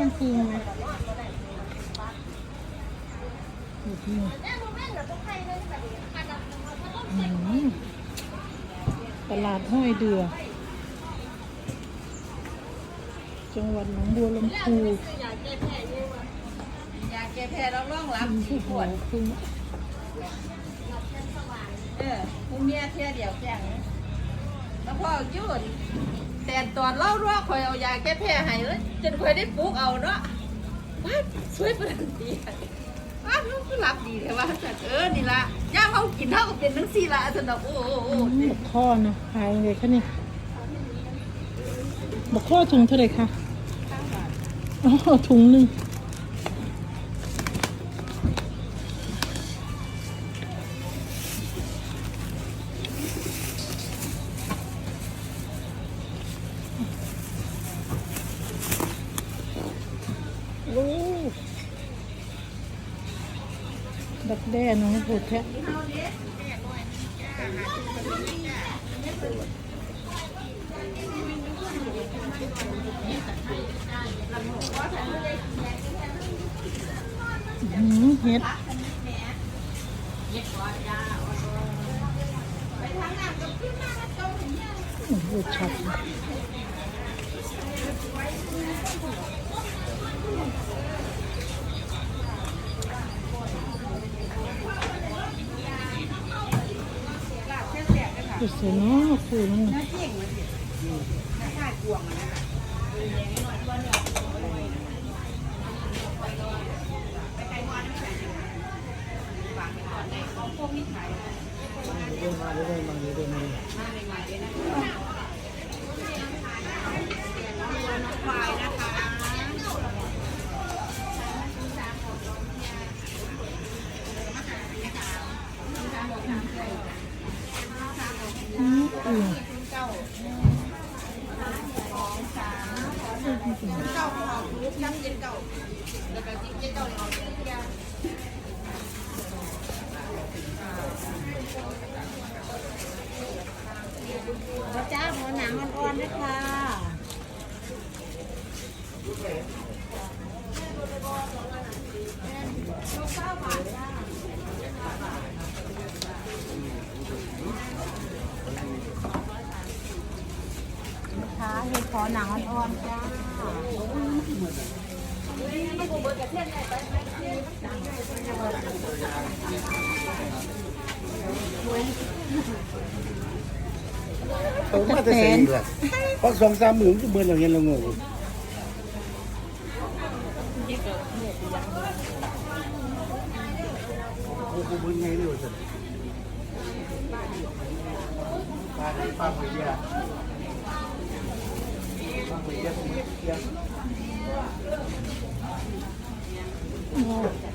น้ำพุงไหมดูที่นี่อืมตลาดห้อยเดือ จังหวัดหนองบัวลำพูยาแก้แพ้เราล่องรับผู้ปหัววดพึ่งเออผู้เมียเที่ยเดียวแจ้งแล้วพ่อยุ่น แต่ตอนเล่ารั่วคอยเอายาแก้แพ้ให้เลยจนคอยได้ปลูกเอาเนาะว้าสวยประดันดีว้ามันก็รับดีแต่ว่าแต่เออนี่ละย่างเขากินเท่ากับเป็นทั้งสี่ละสนอกโอ้โหโอ้อืโหมบักข้อนะขายยังไงคะเนี่ยบักข้อถุงเท่าไหร่คะอ๋อถุงหนึ่ง โอ้ดักแด้น้องพูดแท้หืมเฮ็ดโอ้โหชัด เลยดูสิเนาะคุยนั่นน่ะอืมอืมเจ้าของลูกน้ำเย็นเก่าแล้วก็จิ้มเย็นเก่าเอาเสื้อยา พระเจ้าหัวหนังอ่อนๆด้วยค่ะค่ะเห็ด ขอหนังอ่อนๆจ้าเอามาแต่ใส่อีกล่ะเพราะสองสามหมื่นก็เบิร์นเราเห็นเรางงโอ้โหเบิร์นไงไม่รู้สิปลาได้ปลาหอยเยอะปลาหอยเยอะ โอ้